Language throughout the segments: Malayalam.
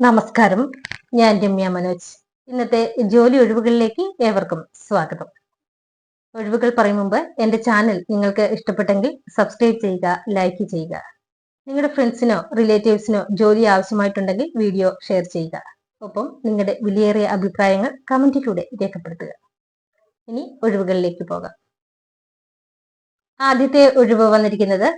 നമസ്കാരം. ഞാൻ രമ്യ മനോജ്. ഇന്നത്തെ ജോലി ഒഴിവുകളിലേക്ക് ഏവർക്കും സ്വാഗതം. ഒഴിവുകൾ പറയും മുമ്പ് എന്റെ ചാനൽ നിങ്ങൾക്ക് ഇഷ്ടപ്പെട്ടെങ്കിൽ സബ്സ്ക്രൈബ് ചെയ്യുക ലൈക്ക് ചെയ്യുക. നിങ്ങളുടെ ഫ്രണ്ട്സിനോ റിലേറ്റീവ്സിനോ ജോലി ആവശ്യമായിട്ടുണ്ടെങ്കിൽ വീഡിയോ ഷെയർ ചെയ്യുക. ഒപ്പം നിങ്ങളുടെ വിലയേറിയ അഭിപ്രായങ്ങൾ കമന്റിലൂടെ രേഖപ്പെടുത്തുക. ഇനി ഒഴിവുകളിലേക്ക് പോകാം. ആദ്യത്തെ ഒഴിവ് വന്നിരിക്കുന്നത്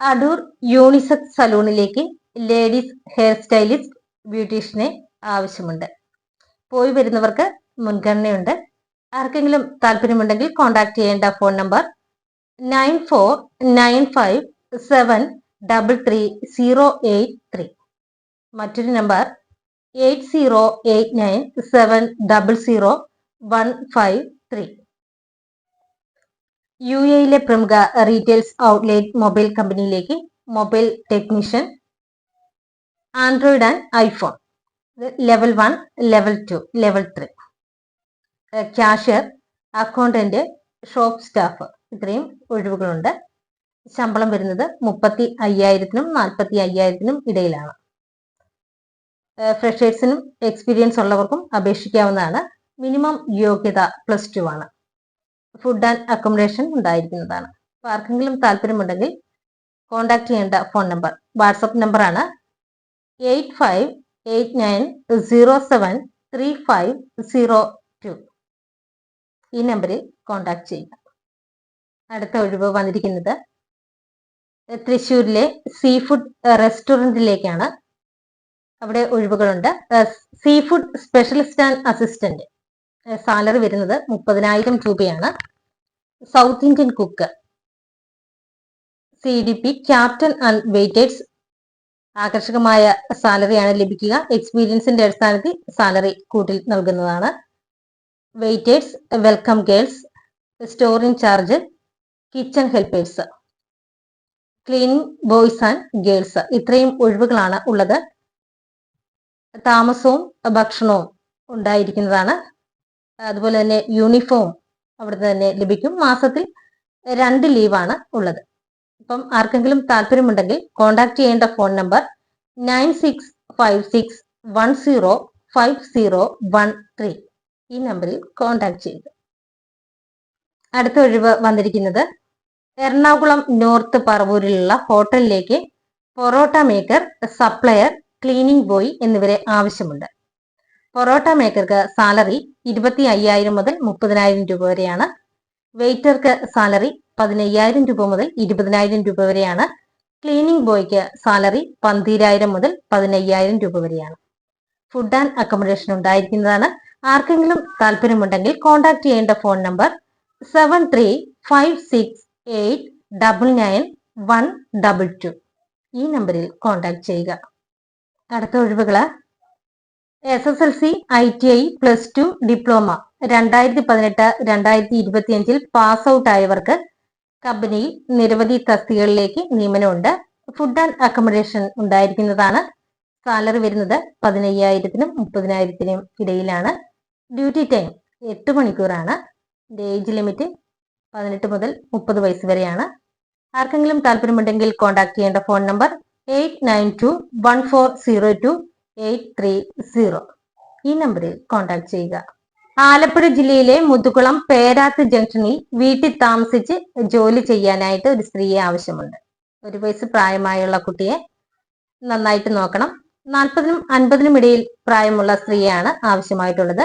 അടൂർ യൂണിസെക് സലൂണിലേക്ക് ലേഡീസ് ഹെയർ സ്റ്റൈലിസ്റ്റ് ബ്യൂട്ടീഷ്യനെ ആവശ്യമുണ്ട്. പോയി വരുന്നവർക്ക് മുൻഗണനയുണ്ട്. ആർക്കെങ്കിലും താല്പര്യമുണ്ടെങ്കിൽ കോൺടാക്ട് ചെയ്യേണ്ട phone number nine four nine five seven double three zero eight three. മറ്റൊരു number eight zero eight nine seven double zero one five three. U എയിലെ പ്രമുഖ റീറ്റെയിൽസ് ഔട്ട്ലെറ്റ് മൊബൈൽ കമ്പനിയിലേക്ക് mobile technician android and iPhone level one level two level three cashier accountant shop staff ഇത്രയും ഒഴിവുകളുണ്ട്. ശമ്പളം വരുന്നത് മുപ്പത്തി അയ്യായിരത്തിനും നാൽപ്പത്തി അയ്യായിരത്തിനും ഇടയിലാണ് ഫ്രഷേഴ്സിനും എക്സ്പീരിയൻസ് ഉള്ളവർക്കും അപേക്ഷിക്കാവുന്നതാണ്. മിനിമം യോഗ്യത പ്ലസ് ടു ആണ്. ഫുഡ് ആൻഡ് അക്കോമഡേഷൻ ഉണ്ടായിരിക്കുന്നതാണ്. ആർക്കെങ്കിലും താല്പര്യമുണ്ടെങ്കിൽ കോൺടാക്ട് ചെയ്യേണ്ട ഫോൺ നമ്പർ വാട്സപ്പ് നമ്പറാണ് eight five eight nine zero seven three five zero two ഈ നമ്പറിൽ കോണ്ടാക്ട് ചെയ്യുക. അടുത്ത ഒഴിവ് വന്നിരിക്കുന്നത് തൃശ്ശൂരിലെ സീ ഫുഡ് റെസ്റ്റോറന്റിലേക്കാണ് അവിടെ ഒഴിവുകളുണ്ട്. Sea food specialist and assistant salary വരുന്നത് മുപ്പതിനായിരം രൂപയാണ്. South Indian cook C D P captain and waiters ആകർഷകമായ സാലറിയാണ് ലഭിക്കുക. എക്സ്പീരിയൻസിന്റെ അടിസ്ഥാനത്തിൽ സാലറി കൂട്ടിൽ നൽകുന്നതാണ്. Waiters welcome girls store charge kitchen helpers cleaning boys and girls ഇത്രയും ഒഴിവുകളാണ് ഉള്ളത്. താമസവും ഭക്ഷണവും ഉണ്ടായിരിക്കുന്നതാണ്. അതുപോലെ തന്നെ യൂണിഫോം അവിടുന്ന് തന്നെ ലഭിക്കും. മാസത്തിൽ രണ്ട് ലീവാണ് ഉള്ളത്. അപ്പം ആർക്കെങ്കിലും താല്പര്യമുണ്ടെങ്കിൽ കോൺടാക്ട് ചെയ്യേണ്ട phone number nine six five six one zero five zero one three ഈ നമ്പറിൽ കോൺടാക്ട് ചെയ്യുക. അടുത്ത ഒഴിവ് വന്നിരിക്കുന്നത് എറണാകുളം നോർത്ത് പറവൂരിലുള്ള ഹോട്ടലിലേക്ക് porotta maker supplier cleaning boy എന്നിവരെ ആവശ്യമുണ്ട്. പൊറോട്ട മേക്കർക്ക് സാലറി ഇരുപത്തി അയ്യായിരം മുതൽ മുപ്പതിനായിരം രൂപ വരെയാണ്. വെയിറ്റർക്ക് സാലറി പതിനയ്യായിരം രൂപ മുതൽ ഇരുപതിനായിരം രൂപ വരെയാണ്. ക്ലീനിങ് ബോയ്ക്ക് സാലറി പന്തിരായിരം മുതൽ പതിനയ്യായിരം രൂപ വരെയാണ്. ഫുഡ് ആൻഡ് അക്കോമഡേഷൻ ഉണ്ടായിരിക്കുന്നതാണ്. ആർക്കെങ്കിലും താല്പര്യമുണ്ടെങ്കിൽ കോൺടാക്ട് ചെയ്യേണ്ട phone number seven three five six eight double nine one double two. ഈ നമ്പറിൽ കോൺടാക്ട് ചെയ്യുക. അടുത്ത ഒഴിവുകൾ S S L C I T I plus two diploma രണ്ടായിരത്തി പതിനെട്ട് രണ്ടായിരത്തി ഇരുപത്തിയഞ്ചിൽ പാസ് ഔട്ട് ആയവർക്ക് കമ്പനിയിൽ നിരവധി തസ്തികകളിലേക്ക് നിയമനമുണ്ട്. ഫുഡ് ആൻഡ് അക്കോമഡേഷൻ ഉണ്ടായിരിക്കുന്നതാണ്. സാലറി വരുന്നത് പതിനയ്യായിരത്തിനും മുപ്പതിനായിരത്തിനും ഇടയിലാണ്. ഡ്യൂട്ടി ടൈം എട്ട് മണിക്കൂറാണ്. ഏജ് ലിമിറ്റ് പതിനെട്ട് മുതൽ മുപ്പത് വയസ്സ് വരെയാണ്. ആർക്കെങ്കിലും താല്പര്യമുണ്ടെങ്കിൽ കോൺടാക്ട് ചെയ്യേണ്ട phone number eight nine two one four zero two eight three zero. ഈ നമ്പറിൽ കോൺടാക്ട് ചെയ്യുക. ആലപ്പുഴ ജില്ലയിലെ മുതുകുളം പേരാത്ത് ജംഗ്ഷനിൽ വീട്ടിൽ താമസിച്ച് ജോലി ചെയ്യാനായിട്ട് ഒരു സ്ത്രീയെ ആവശ്യമുണ്ട്. ഒരു വയസ്സ് പ്രായമായുള്ള കുട്ടിയെ നന്നായിട്ട് നോക്കണം. നാൽപ്പതിനും അൻപതിനും ഇടയിൽ പ്രായമുള്ള സ്ത്രീയാണ് ആവശ്യമായിട്ടുള്ളത്.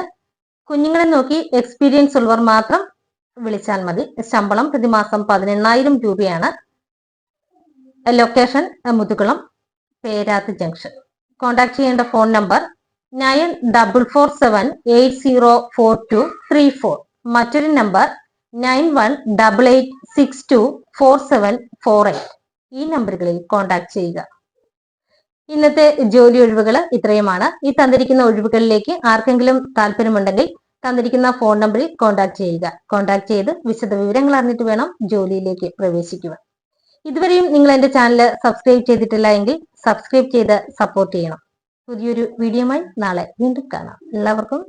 കുഞ്ഞുങ്ങളെ നോക്കി എക്സ്പീരിയൻസ് ഉള്ളവർ മാത്രം വിളിച്ചാൽ മതി. ശമ്പളം പ്രതിമാസം പതിനെണ്ണായിരം രൂപയാണ്. Location Muthukulam Perath junction. Contact ചെയ്യേണ്ട phone number nine double four seven eight zero four two three four മറ്റൊരു number nine one double eight six two four seven four eight ഈ നമ്പറുകളിൽ കോൺടാക്ട് ചെയ്യുക. ഇന്നത്തെ ജോലി ഒഴിവുകൾ ഇത്രയുമാണ്. ഈ തന്നിരിക്കുന്ന ഒഴിവുകളിലേക്ക് ആർക്കെങ്കിലും താല്പര്യമുണ്ടെങ്കിൽ തന്നിരിക്കുന്ന ഫോൺ നമ്പറിൽ കോൺടാക്ട് ചെയ്യുക. കോൺടാക്ട് ചെയ്ത് വിശദ വിവരങ്ങൾ അറിഞ്ഞിട്ട് വേണം ജോലിയിലേക്ക് പ്രവേശിക്കുക ഇതുവരെയും നിങ്ങൾ എന്റെ ചാനൽ സബ്സ്ക്രൈബ് ചെയ്തിട്ടില്ല എങ്കിൽ സബ്സ്ക്രൈബ് ചെയ്ത് സപ്പോർട്ട് ചെയ്യണം. പുതിയൊരു വീഡിയോയുമായി നാളെ വീണ്ടും കാണാം. എല്ലാവർക്കും